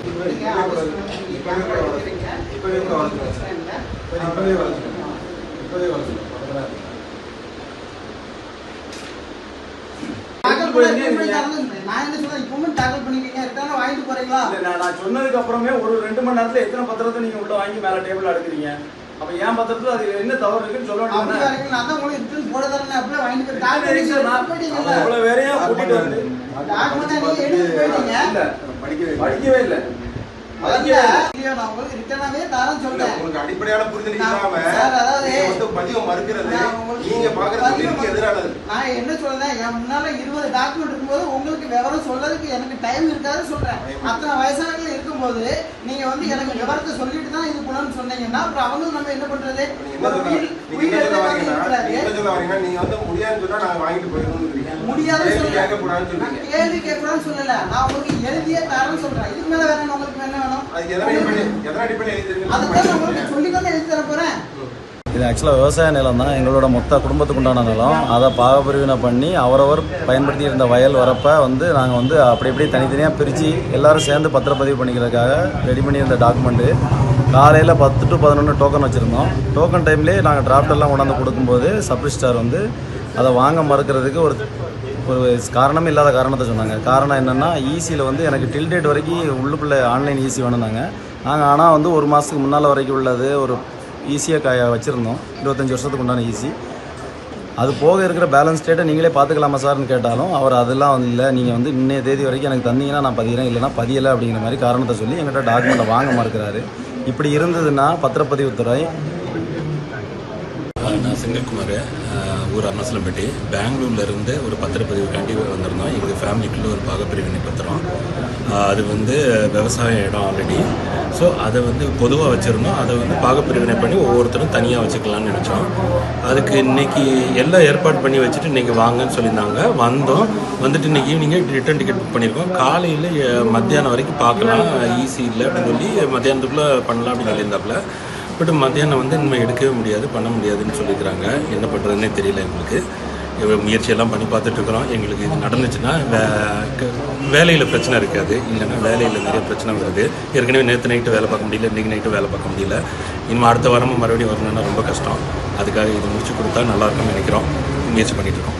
இப்பவே கூட. இல்ல. இப்பவே வளர்த்துக்கலாம். இப்பவே நான் சொன்னதுக்கு அப்புறமே ஒரு ரெண்டு மணி நேரத்துல எத்தனை பத்திரத்தை நீங்க உள்ள வாங்கி மேல டேபிள் அடுக்குறீங்க அப்ப என் பத்திரத்துல அது என்ன தவறு இருக்குன்னு சொல்ல வேண்டியது அவ்வளவு வேறையா கூட்டிட்டு வந்து படிக்கவே இல்லை. அடிப்படையான புரிதல் இல்லாம பதிவை மறுக்கிறது. நீங்க பாக்குற பதிவு தொழிலுக்கு எதிரானது. நான் என்ன சொல்றேன் என் முன்னால இருபது டாக்குமெண்ட் இருக்கும்போது உங்களுக்கு விவரம் சொல்றதுக்கு எனக்கு டைம் இருக்காது சொல்றேன். அத்தனை வயசானவர்கள் இருக்கும்போது நீங்க வந்து எனக்கு விவரத்தை சொல்லிட்டு தான் இது பண்ணணும்னு சொன்னீங்கன்னா அப்புறம் அவங்களும் நம்ம என்ன பண்றது? நீங்க வந்து முடியாதுன்னு சொன்னா நாங்க வாங்கிட்டு போயிருக்கோம் முடியாதுன்னு கேள்வி சொல்லல. கேட்கக்கூடாதுன்னு நான் சொல்றீங்க. கேள்வி கேட்கக்கூடாதுன்னு சொல்லல. நான் உங்களுக்கு எழுதியே தரேன்னு சொல்றேன். இதுக்கு மேல வேற என்ன உங்களுக்கு என்ன வேணும்? அதுக்கு எதனா அடிப்படை எதனா அடிப்படை எழுதி அதுதான் நான் உங்களுக்கு சொல்லி தானே எழுதி தர போறேன். இது ஆக்சுவலாக விவசாய நிலம் தான். எங்களோட மொத்த குடும்பத்துக்கு உண்டான நிலம். அதை பாகப்பிரிவினை பண்ணி அவரவர் பயன்படுத்தி இருந்த வயல் வரப்ப வந்து நாங்கள் வந்து அப்படி இப்படி தனித்தனியாக பிரித்து எல்லாரும் சேர்ந்து பத்திரப்பதிவு பண்ணிக்கிறதுக்காக ரெடி பண்ணியிருந்த டாக்குமெண்ட்டு காலையில் பத்து டு பதினொன்று டோக்கன் வச்சுருந்தோம். டோக்கன் டைம்லேயே நாங்கள் டிராஃப்ட் எல்லாம் கொண்டாந்து கொடுக்கும்போது சப்ரிஸ்டார் வந்து அதை வாங்க மறுக்கிறதுக்கு ஒரு ஒரு காரணம் இல்லாத காரணத்தை சொன்னாங்க. காரணம் என்னென்னா ஈசியில் வந்து எனக்கு டில் டேட் வரைக்கும் உள்ளுக்குள்ளே ஆன்லைன் ஈஸி வேணுனாங்க நாங்கள் ஆனால் வந்து ஒரு மாதத்துக்கு முன்னால் வரைக்கும் உள்ளது ஒரு ஈஸியாக க வச்சுருந்தோம். இருபத்தஞ்சி வருஷத்துக்கு உண்டான ஈஸி அது போக இருக்கிற பேலன்ஸ் டேட்டை நீங்களே பார்த்துக்கலாமா சார்னு கேட்டாலும் அவர் அதெல்லாம் வந்து இல்லை நீங்கள் வந்து இன்னைய தேதி வரைக்கும் எனக்கு தந்தீங்கன்னா நான் பதிகிறேன் இல்லைன்னா பதியலை அப்படிங்கிற மாதிரி காரணத்தை சொல்லி எங்கிட்ட டாக்குமெண்ட்டை வாங்க மறுக்கிறாரு. இப்படி இருந்ததுன்னா பத்திரப்பதிவுத்துறை நான் செந்தில்குமார் ஊர் அருணாசலம்பட்டி. பெங்களூர்ல இருந்து ஒரு பத்திரப்பதிவுக்காண்டி வந்திருந்தோம். எங்கள் ஃபேமிலிக்குள்ள ஒரு பாகப்பிரிவினை பத்திரம் அது வந்து விவசாய இடம் ஆல்ரெடி ஸோ அதை வந்து பொதுவாக வச்சுருந்தோம். அதை வந்து பாகப்பிரிவினை பண்ணி ஒவ்வொருத்தரும் தனியாக வச்சுக்கலாம்னு நினச்சோம். அதுக்கு இன்னைக்கு எல்லாம் ஏற்பாடு பண்ணி வச்சுட்டு இன்றைக்கி வாங்கன்னு சொல்லியிருந்தாங்க. வந்தோம். வந்துட்டு இன்றைக்கி ஈவினிங்கே ரிட்டர்ன் டிக்கெட் புக் பண்ணியிருக்கோம். காலையில் மத்தியானம் வரைக்கும் பார்க்கலாம். ஈஸி இல்லை அப்படின்னு சொல்லி மத்தியானத்துக்குள்ளே பண்ணலாம் அப்படின்னு சொல்லியிருந்தாப்புல. பட் மத்தியானம் வந்து இனிமேல் எடுக்கவே முடியாது பண்ண முடியாதுன்னு சொல்லிக்கிறாங்க. என்ன பண்ணுறதுனே தெரியல எங்களுக்கு. முயற்சியெல்லாம் பண்ணி பார்த்துட்ருக்குறோம் எங்களுக்கு இது நடந்துச்சுன்னா வே வேலையில் பிரச்சனை இருக்காது. இல்லைன்னா வேலையில் நிறைய பிரச்சனை வருது. ஏற்கனவே நேற்று நைட்டு வேலை பார்க்க முடியல இன்றைக்கி நைட்டு வேலை பார்க்க முடியல. இனிமேல் அடுத்த வாரமும் மறுபடியும் வரணும்னா ரொம்ப கஷ்டம். அதுக்காக இது முடிச்சு கொடுத்தா நல்லா இருக்கும்னு நினைக்கிறோம். முயற்சி பண்ணிகிட்ருக்கோம்